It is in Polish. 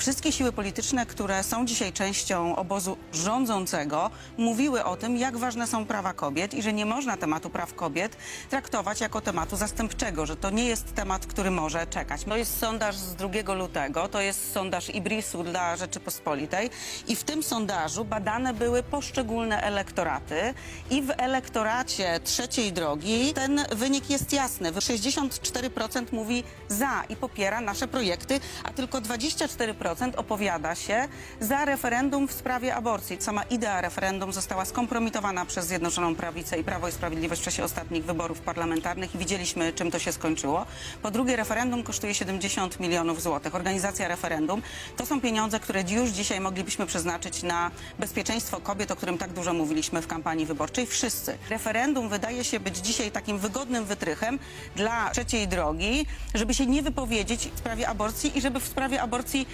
Wszystkie siły polityczne, które są dzisiaj częścią obozu rządzącego, mówiły o tym, jak ważne są prawa kobiet i że nie można tematu praw kobiet traktować jako tematu zastępczego, że to nie jest temat, który może czekać. To jest sondaż z 2 lutego, to jest sondaż Ibrisu dla Rzeczypospolitej i w tym sondażu badane były poszczególne elektoraty i w elektoracie trzeciej drogi ten wynik jest jasny. 64% mówi za i popiera nasze projekty, a tylko 24% opowiada się za referendum w sprawie aborcji. Sama idea referendum została skompromitowana przez Zjednoczoną Prawicę i Prawo i Sprawiedliwość w czasie ostatnich wyborów parlamentarnych i widzieliśmy, czym to się skończyło. Po drugie, referendum kosztuje 70 milionów złotych. Organizacja referendum to są pieniądze, które już dzisiaj moglibyśmy przeznaczyć na bezpieczeństwo kobiet, o którym tak dużo mówiliśmy w kampanii wyborczej. Wszyscy. Referendum wydaje się być dzisiaj takim wygodnym wytrychem dla trzeciej drogi, żeby się nie wypowiedzieć w sprawie aborcji i żeby w sprawie aborcji